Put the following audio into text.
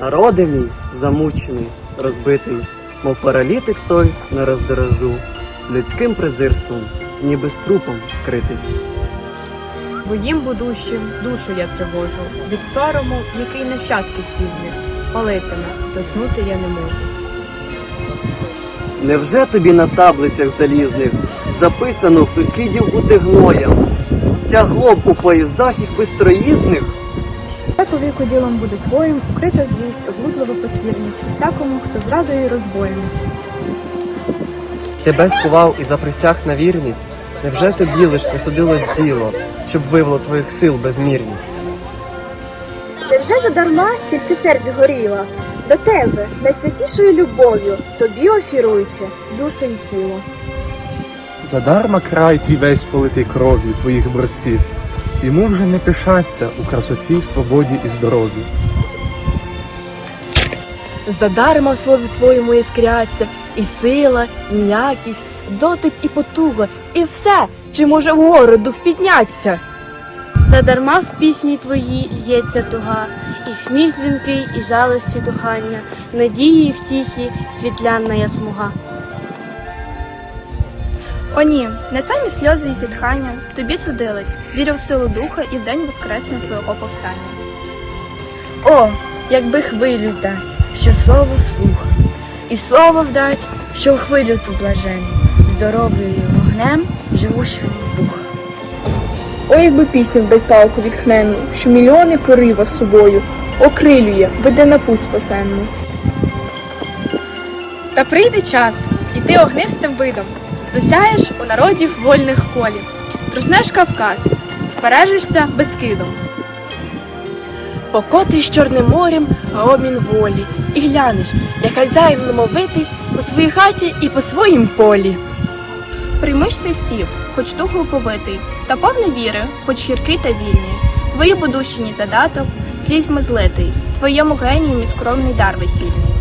Народи мій замучений, розбитий, мов паралітик той на роздорожу, людським презирством, ніби з трупом вкритий. Твоїм будущим душу я тривожу, від сорому, який нащадки пізніх, палитиме, заснути я не можу. Невже тобі на таблицях залізних записано в сусідів бути гноєм? Тягло б у поїздах їх бистроїзних? Так у віку ділом буде твоїм, укрита злість, облудлива покірність усякому, хто зрадою розбоєм. Тебе скував і заприсяг на вірність. Невже тобі лиш не судилось діло, щоб вивело твоїх сил безмірність? Невже задарма стільки серць горіла? До тебе, найсвятішою любов'ю, тобі офіруючи душу і тіло. Задарма край твій весь политий кров'ю твоїх борців. Йому вже не пишаться у красоті, свободі і здоров'ї. Задарма в слові твоєму іскряться, і сила, і м'якість, дотик і потуга, і все, чи може вгору дух підняться. Задарма в пісні твоїй лється туга, і сміх дзвінкий, і жалості кохання, надії і втіхи, світлянна ясмуга. О ні, не самі сльози і зітхання тобі судились, вірю в силу духа і в день воскресне твого повстання. О, якби хвилю дать, що слово слуха, і слово вдать, що в хвилю ту блаженну, здоров'ю і вогнем живущого духа. О, якби пісню вдать палку відхненну, що мільйони порива з собою окрилює, веде на путь спасенну. Та прийде час, і ти огнистим видом засяєш у народів вольних колів, труснеш Кавказ, впережишся безкидом. Покотиш Чорним морем гомін волі, і глянеш, як хазяїн немовитий по своїй хаті і по своїм полі. Приймиш цей спів, хоч тухло побитий, та повний віри, хоч гіркий та вільний. Твої будущині задаток, слізьми злитий, твоєму генію скромний дар весільний.